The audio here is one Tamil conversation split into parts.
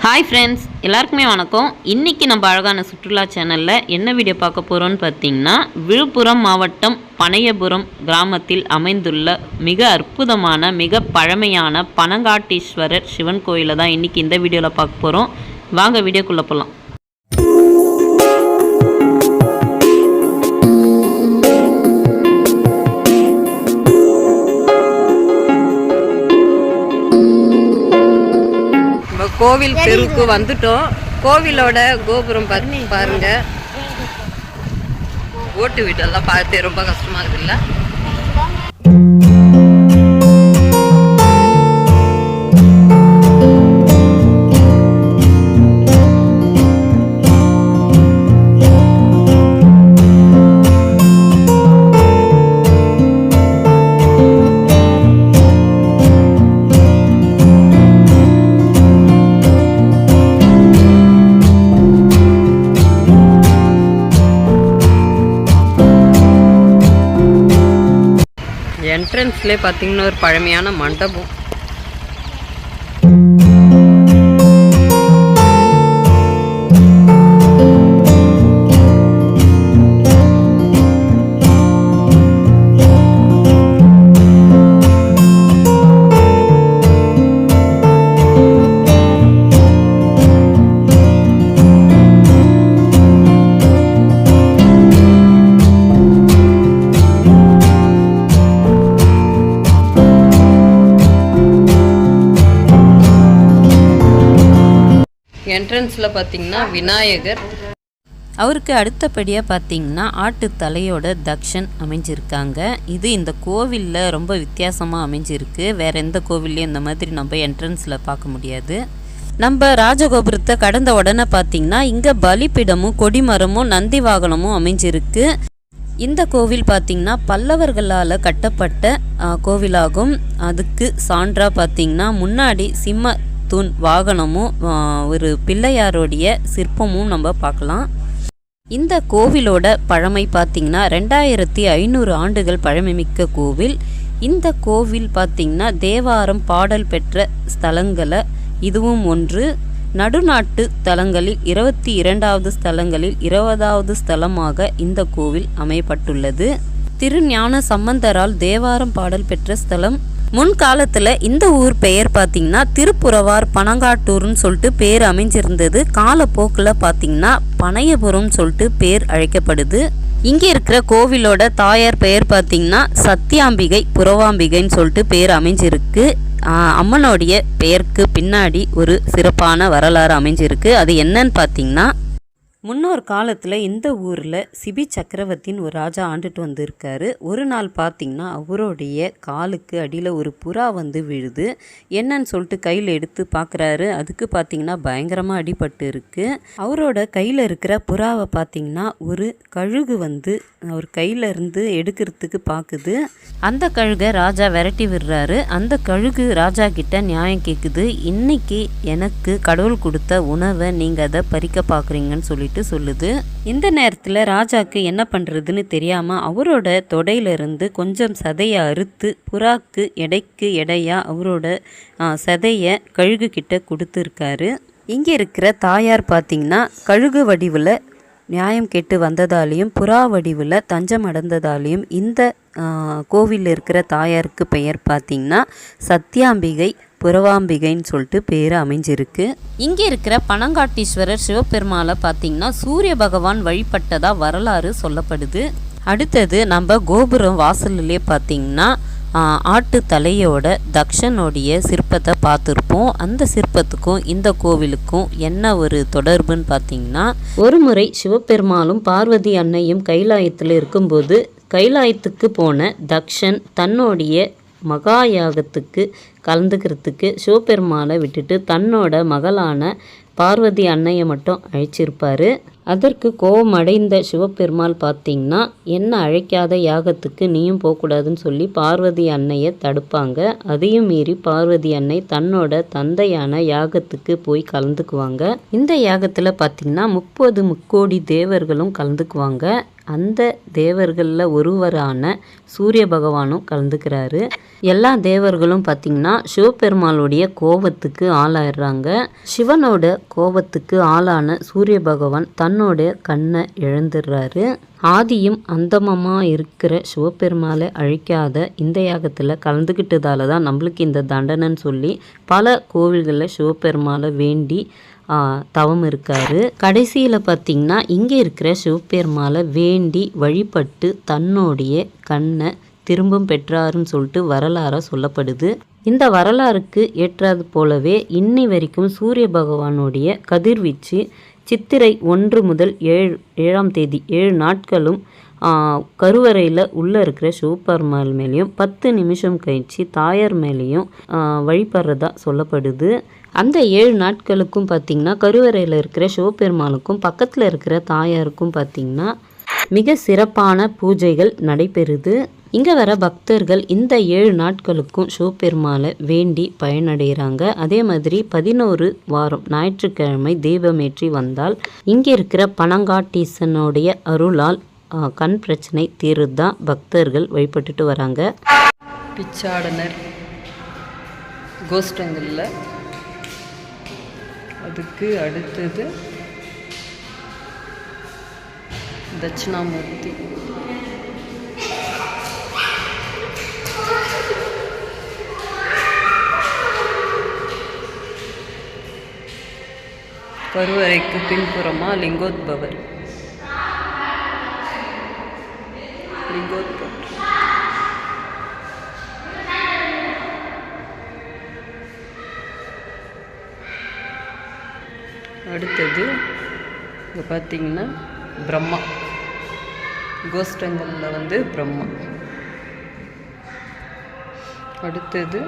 ஹாய் ஃப்ரெண்ட்ஸ் எல்லாருக்குமே வணக்கம். இன்றைக்கி நம்ம அழகான சுற்றுலா சேனலில் என்ன வீடியோ பார்க்க போகிறோன்னு பார்த்தீங்கன்னா விழுப்புரம் மாவட்டம் பனையபுரம் கிராமத்தில் அமைந்துள்ள மிக அற்புதமான மிக பழமையான பனங்காட்டீஸ்வரர் சிவன் கோயிலை தான் இன்றைக்கி இந்த வீடியோவில் பார்க்க போகிறோம் வாங்க வீடியோக்குள்ளே போகலாம் கோவில் தெருவுக்கு வந்துட்டோம். கோவிலோட கோபுரம் பாருங்க. ஓட்டு வீடெல்லாம் பார்த்து ரொம்ப கஷ்டமா இருக்குல்ல? என்ட்ரன்ஸ்லேயே பார்த்தீங்கன்னா ஒரு பழமையான மண்டபம். என்ட்ரன்ஸில் பார்த்தீங்கன்னா விநாயகர். அவருக்கு அடுத்தபடியாக பார்த்தீங்கன்னா ஆட்டு தலையோட தக்ஷன் அமைஞ்சிருக்காங்க. இது இந்த கோவிலில் ரொம்ப வித்தியாசமாக அமைஞ்சிருக்கு. வேற எந்த கோவில்லையும் இந்த மாதிரி நம்ம என்ட்ரன்ஸில் பார்க்க முடியாது. நம்ம ராஜகோபுரத்தை கடந்த உடனே பார்த்தீங்கன்னா இங்கே பலிப்பிடமும் கொடிமரமும் நந்தி வாகனமும் அமைஞ்சிருக்கு. இந்த கோவில் பார்த்தீங்கன்னா பல்லவர்களால் கட்டப்பட்ட கோவிலாகும். அதுக்கு சான்றாக பார்த்தீங்கன்னா முன்னாடி சிம்ம தூண் வாகனமும் ஒரு பிள்ளையாரோடைய சிற்பமும் நம்ம பார்க்கலாம். இந்த கோவிலோட பழமை பார்த்திங்கன்னா ரெண்டாயிரத்தி ஐநூறு ஆண்டுகள் பழமைமிக்க கோவில். இந்த கோவில் பார்த்தீங்கன்னா தேவாரம் பாடல் பெற்ற ஸ்தலங்களை இதுவும் ஒன்று. நடுநாட்டு தலங்களில் இருபத்தி இரண்டாவது ஸ்தலங்களில் இருபதாவது ஸ்தலமாக இந்த கோவில் அமையப்பட்டுள்ளது. திருஞான சம்பந்தரால் தேவாரம் பாடல் பெற்ற ஸ்தலம் முன்காலத்தில் இந்த ஊர் பெயர் பார்த்திங்கன்னா திருப்புறவார் பனங்காட்டூர்னு சொல்லிட்டு பேர் அமைஞ்சிருந்தது. காலப்போக்கில் பார்த்திங்கன்னா பனையபுரம் சொல்லிட்டு பேர் அழைக்கப்படுது. இங்கே இருக்கிற கோவிலோட தாயார் பெயர் பார்த்திங்கன்னா சத்தியாம்பிகை புறவாம்பிகைன்னு சொல்லிட்டு பேர் அமைஞ்சிருக்கு. அம்மனுடைய பெயருக்கு பின்னாடி ஒரு சிறப்பான வரலாறு அமைஞ்சிருக்கு. அது என்னன்னு பார்த்தீங்கன்னா முன்னொரு காலத்தில் இந்த ஊரில் சிபி சக்கரவர்த்தின்னு ஒரு ராஜா ஆண்டுட்டு வந்திருக்காரு. ஒரு நாள் பார்த்தீங்கன்னா அவருடைய காலுக்கு அடியில் ஒரு புறா வந்து விழுது. என்னன்னு சொல்லிட்டு கையில் எடுத்து பார்க்குறாரு அதுக்கு பார்த்தீங்கன்னா பயங்கரமாக அடிபட்டு இருக்குது அவரோட கையில் இருக்கிற புறாவை பார்த்தீங்கன்னா ஒரு கழுகு வந்து அவர் கையில இருந்து எடுக்கிறதுக்கு பார்க்குது அந்த கழுகை ராஜா விரட்டி விடுறாரு. அந்த கழுகு ராஜா கிட்ட நியாயம் கேட்குது இன்னைக்கு எனக்கு கடவுள் கொடுத்த உணவை நீங்கள் அதை பறிக்க பார்க்குறீங்கன்னு சொல்லிட்டு சொல்லுது. இந்த நேரத்தில் ராஜாக்கு என்ன பண்ணுறதுன்னு தெரியாமல் அவரோட தொடையிலிருந்து கொஞ்சம் சதையை அறுத்து புறாக்கு எடைக்கு எடையாக அவரோட சதையை கழுகு கிட்ட கொடுத்துருக்காரு. இங்கே இருக்கிற தாயார் பார்த்தீங்கன்னா கழுகு வடிவில் நியாயம் கேட்டு வந்ததாலையும் புறா வடிவில் தஞ்சம் அடைந்ததாலையும் இந்த கோவிலில் இருக்கிற தாயாருக்கு பெயர் பார்த்தீங்கன்னா சத்யாம்பிகை புறவாம்பிகைன்னு சொல்லிட்டு பேர் அமைஞ்சிருக்கு. இங்கே இருக்கிற பனங்காட்டீஸ்வரர் சிவபெருமாளை பார்த்தீங்கன்னா சூரிய பகவான் வழிபட்டதாக வரலாறு சொல்லப்படுது. அடுத்தது நம்ம கோபுரம் வாசல்லே பார்த்தீங்கன்னா ஆட்டு தலையோட தக்ஷனுடைய சிற்பத்தை பார்த்துருப்போம். அந்த சிற்பத்துக்கும் இந்த கோவிலுக்கும் என்ன ஒரு தொடர்புன்னு பார்த்தீங்கன்னா ஒரு முறை சிவபெருமாளும் பார்வதி அன்னையும் கைலாயத்தில் இருக்கும்போது கைலாயத்துக்கு போன தக்ஷன் தன்னுடைய மகா யாகத்துக்கு கலந்துக்கிறதுக்கு சிவபெருமாளை விட்டுட்டு தன்னோட மகளான பார்வதி அன்னையை மட்டும் அழைச்சிருப்பார். அதற்கு கோபம் அடைந்த சிவபெருமாள் பார்த்திங்கன்னா என்ன அழைக்காத யாகத்துக்கு நீயும் போகக்கூடாதுன்னு சொல்லி பார்வதி அன்னையை தடுப்பாங்க. அதையும் மீறி பார்வதி அன்னை தன்னோட தந்தையான யாகத்துக்கு போய் கலந்துக்குவாங்க. இந்த யாகத்தில் பார்த்திங்கன்னா முப்பது முக்கோடி தேவர்களும் கலந்துக்குவாங்க. அந்த தேவர்களில் ஒருவரான சூரிய பகவானும் கலந்துக்கிறாரு. எல்லா தேவர்களும் பார்த்திங்கன்னா சிவபெருமாளுடைய கோபத்துக்கு ஆளாயிடுறாங்க. சிவனோட கோபத்துக்கு ஆளான சூரிய பகவான் தன்னோட கண்ணை இழந்துடுறாரு. ஆதியும் அந்தமமாக இருக்கிற சிவபெருமாளை அழிக்காத இந்த யாகத்தில் கலந்துக்கிட்டதால தான் நம்மளுக்கு இந்த தண்டனைன்னு சொல்லி பல கோவில்களில் சிவபெருமாளை வேண்டி தவம் இருக்காரு. கடைசியில் பார்த்தீங்கன்னா இங்கே இருக்கிற சிவபெருமாளை வேண்டி வழிபட்டு தன்னுடைய கண்ணை திரும்பவும் பெற்றாருன்னு சொல்லிட்டு வரலாறாக சொல்லப்படுது. இந்த வரலாறுக்கு ஏற்றாது போலவே இன்னி வரைக்கும் சூரிய பகவானுடைய கதிர்வீச்சு சித்திரை ஒன்று முதல் ஏழு ஏழாம் தேதி ஏழு நாட்களும் கருவறையில் உள்ளே இருக்கிற சிவபெருமாள் மேலேயும் பத்து நிமிஷம் கழிச்சு தாயார் மேலேயும் வழிபடுறதா சொல்லப்படுது. அந்த ஏழு நாட்களுக்கும் பார்த்திங்கன்னா கருவறையில் இருக்கிற சிவபெருமாளுக்கும் பக்கத்தில் இருக்கிற தாயாருக்கும் பார்த்திங்கன்னா மிக சிறப்பான பூஜைகள் நடைபெறுது. இங்கே வர பக்தர்கள் இந்த ஏழு நாட்களுக்கும் சிவபெருமாளை வேண்டி பயனடைகிறாங்க. அதே மாதிரி பதினோரு வாரம் ஞாயிற்றுக்கிழமை தீபமேற்றி வந்தால் இங்கே இருக்கிற பனங்காட்டீசனுடைய அருளால் கண் பிரச்சனை தீருதான் பக்தர்கள் வழிபட்டுட்டு வராங்க. பிச்சாடனர். கோஷ்டங்களில் அதுக்கு அடுத்தது தட்சிணாமூர்த்தி. கருவறைக்கு பின்புறமா லிங்கோத்பவர். அடுத்தது இங்கே பார்த்தீங்கன்னா பிரம்மா. கோஷ்டங்களில் வந்து பிரம்மா. அடுத்தது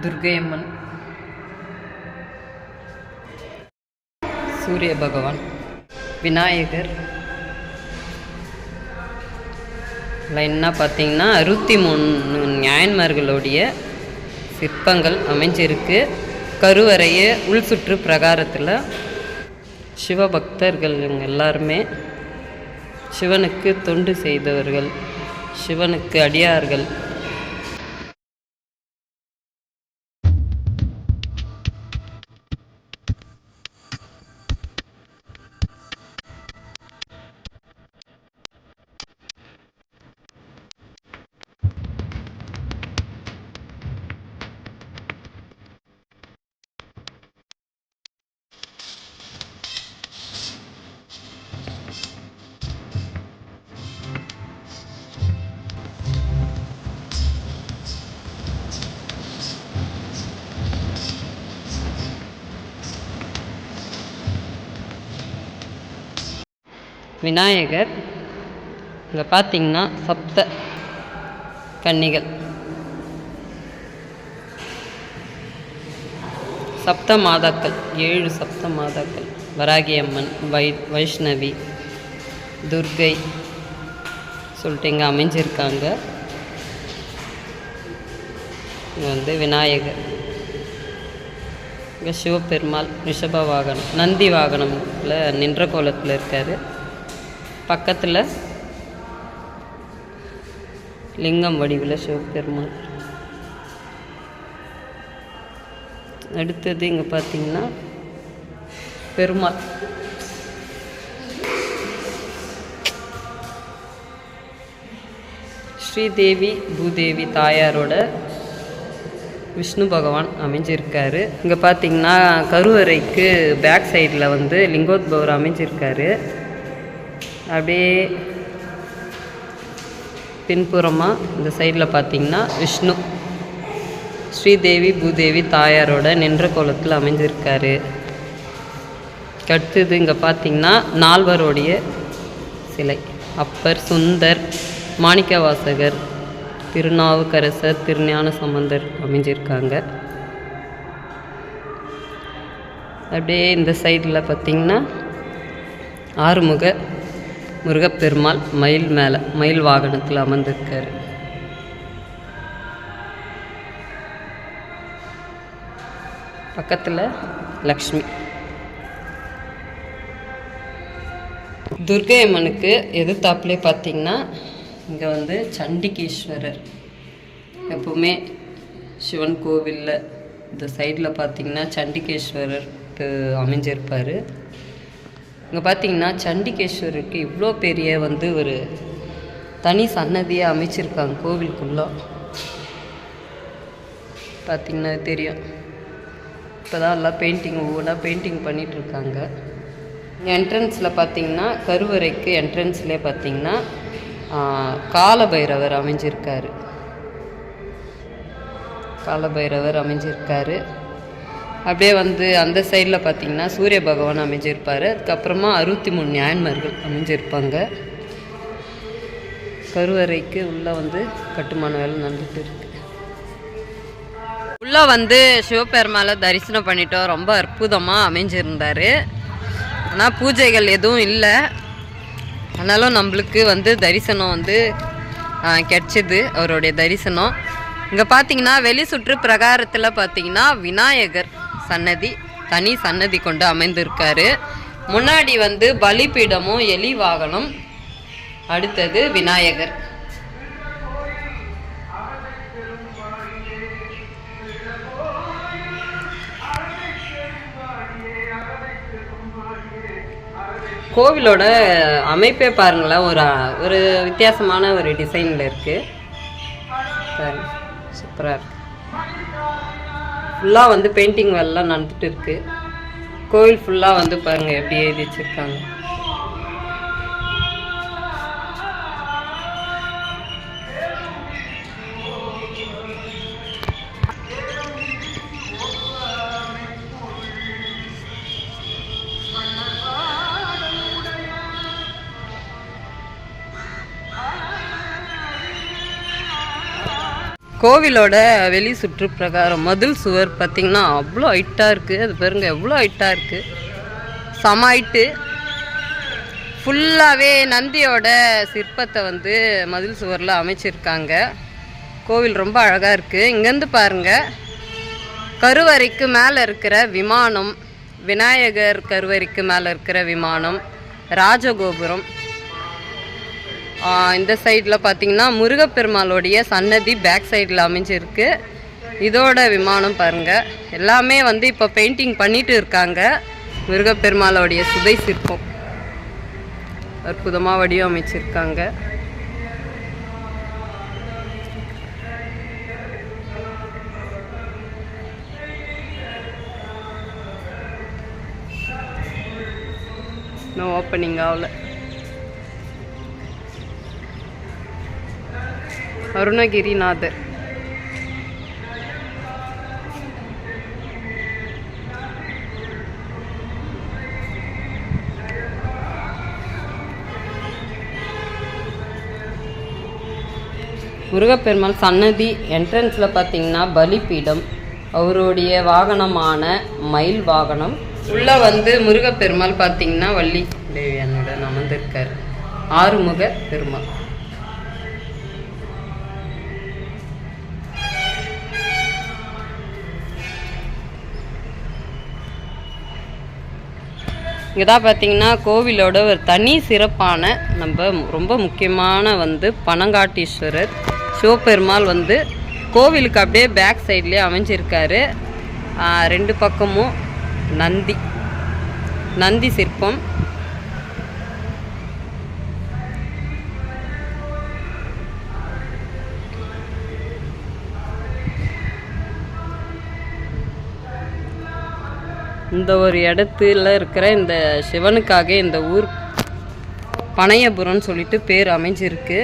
துர்கையம்மன். சூரிய பகவான் விநாயகர். லைனாக பார்த்தீங்கன்னா அறுபத்தி மூணு ஞாயன்மார்களுடைய சிற்பங்கள் அமைஞ்சிருக்கு. கருவறைய உள் சுற்று பிரகாரத்தில் சிவபக்தர்கள் இவங்க எல்லாருமே. சிவனுக்கு தொண்டு செய்தவர்கள் சிவனுக்கு அடியார்கள். விநாயகர் இங்கே பார்த்தீங்கன்னா சப்த கன்னிகள். சப்த மாதாக்கள் ஏழு சப்த மாதாக்கள். வராகி அம்மன் வை வைஷ்ணவி துர்கை சொல்லிட்டு இங்கே அமைஞ்சிருக்காங்க. இங்கே வந்து விநாயகர். இங்கே சிவபெருமாள் ரிஷப வாகனம் நந்தி வாகனத்தில் நின்ற கோலத்தில் இருக்கார். பக்கத்தில் லிங்கம் வடிவில் சிவபெருமாள் அடுத்தது இங்கே பார்த்தீங்கன்னா பெருமாள். ஸ்ரீதேவி பூதேவி தாயாரோட விஷ்ணு பகவான் அமைஞ்சிருக்காரு. இங்கே பார்த்தீங்கன்னா கருவறைக்கு பேக் சைடில் வந்து லிங்கோத்பவர் அமைஞ்சிருக்காரு. அப்படியே பின்புறமாக இந்த சைடில் பார்த்தீங்கன்னா விஷ்ணு. ஸ்ரீதேவி பூதேவி தாயாரோட நின்ற கோலத்தில் அமைஞ்சிருக்காரு. அடுத்தது இங்கே பார்த்தீங்கன்னா நால்வருடைய சிலை. அப்பர் சுந்தர் மாணிக்கவாசகர் திருநாவுக்கரசர் திருஞான சம்பந்தர் அமைஞ்சிருக்காங்க. அப்படியே இந்த சைடில் பார்த்தீங்கன்னா ஆறுமுக முருகப்பெருமாள் மயில் மேலே மயில் வாகனத்தில் அமர்ந்திருக்கார். பக்கத்தில் லக்ஷ்மி. துர்கை அம்மனுக்கு எதிர்த்தாப்புலே பார்த்தீங்கன்னா இங்கே வந்து சண்டிகேஸ்வரர். எப்பவுமே சிவன் கோவிலில் இந்த சைடில் பார்த்தீங்கன்னா சண்டிகேஸ்வரர் அமைஞ்சிருப்பார். இங்கே பார்த்தீங்கன்னா சண்டிகேஸ்வரருக்கு இவ்வளோ பெரிய வந்து ஒரு தனி சன்னதியை அமைச்சிருக்காங்க கோவிலுக்குள்ளே. பார்த்தீங்கன்னா தெரியும். இப்போ தான் எல்லாம் பெயிண்டிங் ஒவ்வொன்றா பெயிண்டிங் பண்ணிகிட்ருக்காங்க இருக்காங்க என்ட்ரன்ஸில் பார்த்தீங்கன்னா கருவறைக்கு என்ட்ரன்ஸ்லேயே பார்த்தீங்கன்னா காலபைரவர் அமைஞ்சிருக்காரு. காலபைரவர் அமைஞ்சிருக்காரு. அப்படியே வந்து அந்த சைடில் பார்த்திங்கன்னா சூரிய பகவான் அமைஞ்சிருப்பார். அதுக்கப்புறமா அறுபத்தி மூணு நியாயன்மார்கள் அமைஞ்சிருப்பாங்க. கருவறைக்கு உள்ளே வந்து கட்டுமான வேலை நடந்துட்டு இருக்கு. உள்ளே வந்து சிவபெருமாளை தரிசனம் பண்ணிட்டோம். ரொம்ப அற்புதமாக அமைஞ்சிருந்தார். ஆனால் பூஜைகள் எதுவும் இல்லை. ஆனாலும் நம்மளுக்கு வந்து தரிசனம் வந்து கிடச்சிது அவருடைய தரிசனம். இங்கே பார்த்தீங்கன்னா வெளி சுற்று பிரகாரத்தில் பார்த்தீங்கன்னா விநாயகர். சன்னதி தனி சன்னதி கொண்டு அமைந்திருக்காரு. முன்னாடி வந்து பலிபீடமும் எலி வாகனம் அடுத்தது விநாயகர். கோவிலோட அமைப்பே பாருங்களேன் ஒரு ஒரு வித்தியாசமான ஒரு டிசைனில் இருக்குது சூப்பராக இருக்கு. ஃபுல்லாக வந்து பெயிண்டிங் வேலைலாம் நடந்துட்டு இருக்கு. கோவில் ஃபுல்லாக வந்து பாருங்கள் எப்படி எழுதி வச்சுருக்காங்க. கோவிலோட வெளி சுற்று பிரகாரம் மதில் சுவர் பார்த்திங்கன்னா அவ்வளோ ஹைட்டாக இருக்குது அது பாருங்க எவ்வளோ ஹைட்டாக இருக்குது சமாயிட்டு ஹைட்டு. ஃபுல்லாகவே நந்தியோட சிற்பத்தை வந்து மதில் சுவரில் அமைச்சிருக்காங்க. கோவில் ரொம்ப அழகாக இருக்குது இங்கேருந்து பாருங்கள் கருவறைக்கு மேலே இருக்கிற விமானம் விநாயகர் கருவறைக்கு மேலே இருக்கிற விமானம் ராஜகோபுரம். இந்த சைடில் பார்த்தீங்கன்னா முருகப்பெருமாளுடைய சன்னதி பேக் சைடில் அமைஞ்சிருக்கு. இதோட விமானம் பாருங்கள் எல்லாமே வந்து இப்போ பெயிண்டிங் பண்ணிட்டு இருக்காங்க. முருகப்பெருமாளுடைய சுதை சிற்பம். அற்புதமாக வடிவமைச்சிருக்காங்க. இன்னும் ஓப்பனிங் ஆகலை. அருணகிரிநாதர் முருகப்பெருமாள் சன்னதி என்ட்ரன்ஸில் பார்த்தீங்கன்னா பலிபீடம் அவருடைய வாகனமான மயில் வாகனம். உள்ள வந்து முருகப்பெருமாள் பார்த்தீங்கன்னா வள்ளி. தேவியானுடன் அமர்ந்திருக்கார். ஆறுமுக பெருமாள். இங்கே தான் பார்த்தீங்கன்னா கோவிலோட ஒரு தனி சிறப்பான நம்ம ரொம்ப முக்கியமான வந்து பனங்காட்டீஸ்வரர் சிவபெருமாள் வந்து கோவிலுக்கு அப்படியே பேக் சைட்லேயே அமைஞ்சிருக்காரு. ரெண்டு பக்கமும் நந்தி நந்தி சிற்பம். இந்த ஒரு இடத்துல இருக்கிற இந்த சிவனுக்காக இந்த ஊர் பனையபுரம்னு சொல்லிட்டு பேர் அமைஞ்சிருக்கு.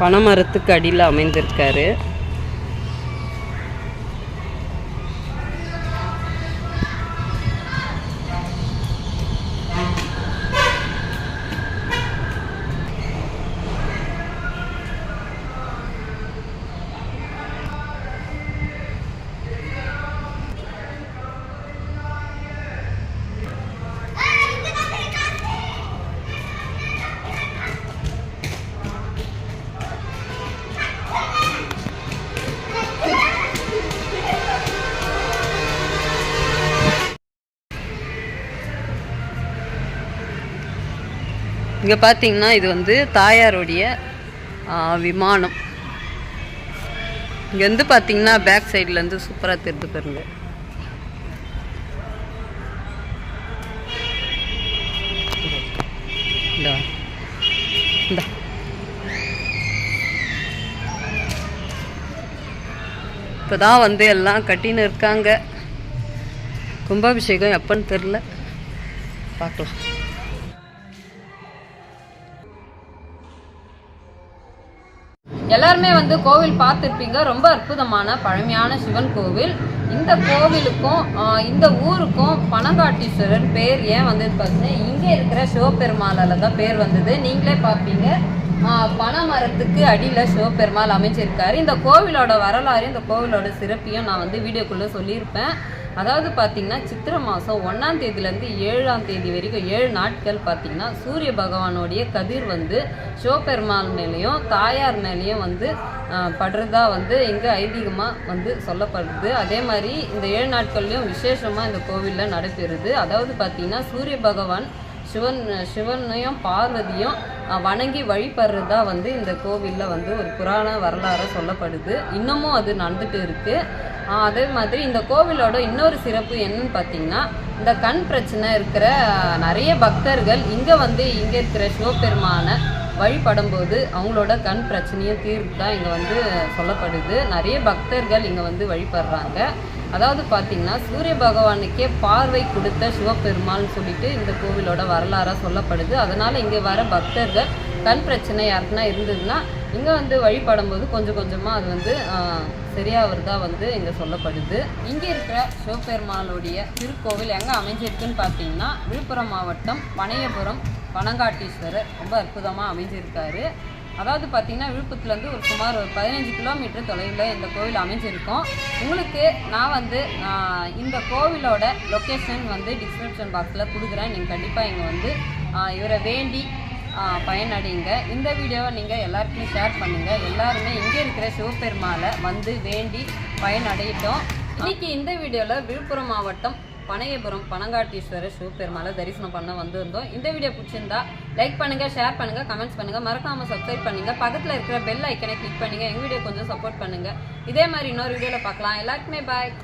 பனைமரத்துக்கு அடியில் அமைந்திருக்காரு. இங்கே பார்த்தீங்கன்னா இது வந்து தாயாருடைய விமானம். இங்கேருந்து பார்த்தீங்கன்னா பேக் சைட்லேருந்து சூப்பராக தெரிந்து பாருங்க. இப்போ தான் இப்போதான் வந்து எல்லாம் கட்டின்னு இருக்காங்க. கும்பாபிஷேகம் எப்பன்னு தெரில பார்க்கலாம் எல்லாருமே வந்து கோவில் பார்த்துருப்பீங்க. ரொம்ப அற்புதமான பழமையான சிவன் கோவில். இந்த கோவிலுக்கும் இந்த ஊருக்கும் பனங்காட்டீஸ்வரர் பேர் ஏன் வந்தது பார்த்தீங்கன்னா இங்கே இருக்கிற சிவபெருமாளால தான் பேர் வந்தது. நீங்களே பார்ப்பீங்க. பனைமரத்துக்கு அடியில் சிவபெருமாள் அமைச்சிருக்காரு இந்த கோவிலோட வரலாறு இந்த கோவிலோட சிறப்பையும் நான் வந்து வீடியோக்குள்ளே சொல்லியிருப்பேன். அதாவது பார்த்தீங்கன்னா சித்திரை மாதம் ஒன்றாம் தேதியிலேருந்து ஏழாம் தேதி வரைக்கும் ஏழு நாட்கள் பார்த்தீங்கன்னா சூரிய பகவானுடைய கதிர் வந்து சிவபெருமாள் மேலேயும் தாயார் மேலேயும் வந்து படுறதா வந்து இங்கே ஐதீகமாக வந்து சொல்லப்படுது. அதே மாதிரி இந்த ஏழு நாட்கள்லையும் விசேஷமாக இந்த கோவிலில் நடைபெறுது. அதாவது பார்த்தீங்கன்னா சூரிய பகவான் சிவன் சிவனையும் பார்வதியும் வணங்கி வழிபடுறதா வந்து இந்த கோவிலில் வந்து ஒரு புராண வரலாறு சொல்லப்படுது. இன்னமும் அது நடந்துட்டு இருக்கு. அதே மாதிரி இந்த கோவிலோட இன்னொரு சிறப்பு என்னன்னு பார்த்தீங்கன்னா இந்த கண் பிரச்சனை இருக்கிற நிறைய பக்தர்கள் இங்கே வந்து இங்கே இருக்கிற சிவபெருமானை வழிபடும்போது அவங்களோட கண் பிரச்சனையும் தீர்வுதா இங்கே வந்து சொல்லப்படுது. நிறைய பக்தர்கள் இங்கே வந்து வழிபடுறாங்க. அதாவது பார்த்தீங்கன்னா சூரிய பகவானுக்கே பார்வை கொடுத்த சிவபெருமாள்னு சொல்லிட்டு இந்த கோவிலோட வரலாறாக சொல்லப்படுது. அதனால் இங்கே வர பக்தர்கள் கண் பிரச்சனை யாருக்குன்னா இருந்ததுன்னா இங்கே வந்து வழிபடும்போது கொஞ்சம் கொஞ்சமாக அது வந்து சரியாகிறதா வந்து இங்கே சொல்லப்படுது. இங்கே இருக்கிற சிவபெருமாளுடைய திருக்கோவில் எங்கே அமைஞ்சிருக்குன்னு பார்த்தீங்கன்னா விழுப்புரம் மாவட்டம் பனையபுரம் பனங்காட்டீஸ்வரர் ரொம்ப அற்புதமாக அமைஞ்சிருக்காரு. அதாவது பார்த்தீங்கன்னா விழுப்புரத்துலேருந்து ஒரு சுமார் ஒரு பதினஞ்சு கிலோமீட்டர் தொலைவில் இந்த கோவில் அமைஞ்சிருக்கும். உங்களுக்கு நான் வந்து இந்த கோவிலோட லொக்கேஷன் வந்து டிஸ்கிரிப்ஷன் பாக்ஸில் கொடுக்குறேன். நீங்கள் கண்டிப்பாக இங்கே வந்து இவரை வேண்டி பயனடைங்க இந்த வீடியோவை நீங்கள் எல்லாருக்குமே ஷேர் பண்ணுங்கள் எல்லாருமே இங்கே இருக்கிற சிவபெருமாளை வந்து வேண்டி பயனடையிட்டோம். இன்னைக்கு இந்த வீடியோவில் விழுப்புரம் மாவட்டம் பனையபுரம் பனங்காட்டீஸ்வரர் சிவபெருமாளை தரிசனம் பண்ண வந்திருந்தோம். இந்த வீடியோ பிடிச்சிருந்தா லைக் பண்ணுங்கள் ஷேர் பண்ணுங்கள் கமெண்ட்ஸ் பண்ணுங்கள் மறக்காமல் சப்ஸ்கிரைப் பண்ணுங்கள் பக்கத்தில் இருக்கிற பெல் ஐக்கனை கிளிக் பண்ணுங்கள் எங்கள் வீடியோ கொஞ்சம் சப்போர்ட் பண்ணுங்கள் இதே மாதிரி இன்னொரு வீடியோவில் பார்க்கலாம். எல்லாருக்குமே பாய்